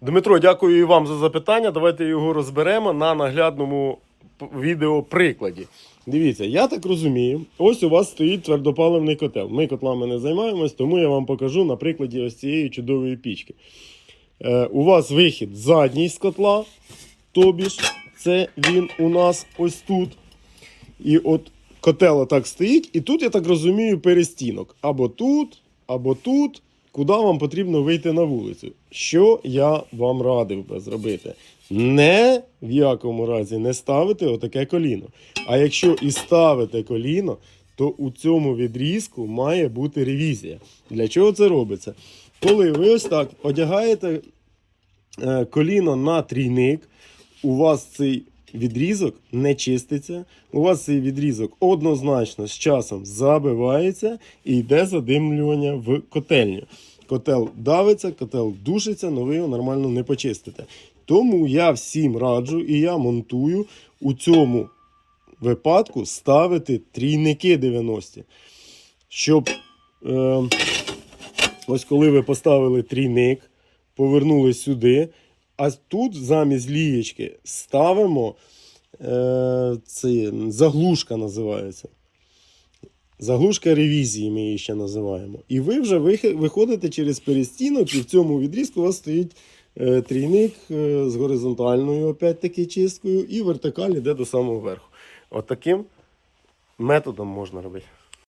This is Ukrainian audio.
Дмитро, дякую і вам за запитання. Давайте його розберемо на наглядному відеоприкладі. Дивіться, я так розумію, ось у вас стоїть твердопаливний котел. Ми котлами не займаємось, тому я вам покажу на прикладі ось цієї чудової пічки. Е, у вас вихід задній з котла, тобі ж це він у нас ось тут. І от котел отак стоїть, і тут, я так розумію, перестінок. Або тут, або тут, куди вам потрібно вийти на вулицю. Що я вам радив би зробити? Не в якому разі не ставити отаке коліно. А якщо і ставите коліно, то у цьому відрізку має бути ревізія. Для чого це робиться? Коли ви ось так одягаєте е, коліно на трійник, у вас цей відрізок не чиститься, у вас цей відрізок однозначно з часом забивається і йде задимлювання в котельню. Котел давиться, котел душиться, але ви його нормально не почистите. Тому я всім раджу і я монтую у цьому випадку ставити трійники 90. Щоб е, ось коли ви поставили трійник, повернули сюди, а тут замість лієчки ставимо е, це, заглушка називається. Заглушка ревізії ми її ще називаємо. І ви вже виходите через перестінок, і в цьому відрізку у вас стоїть е, трійник е, з горизонтальною опять-таки чисткою, і вертикаль йде до самого верху. От методом можна робити.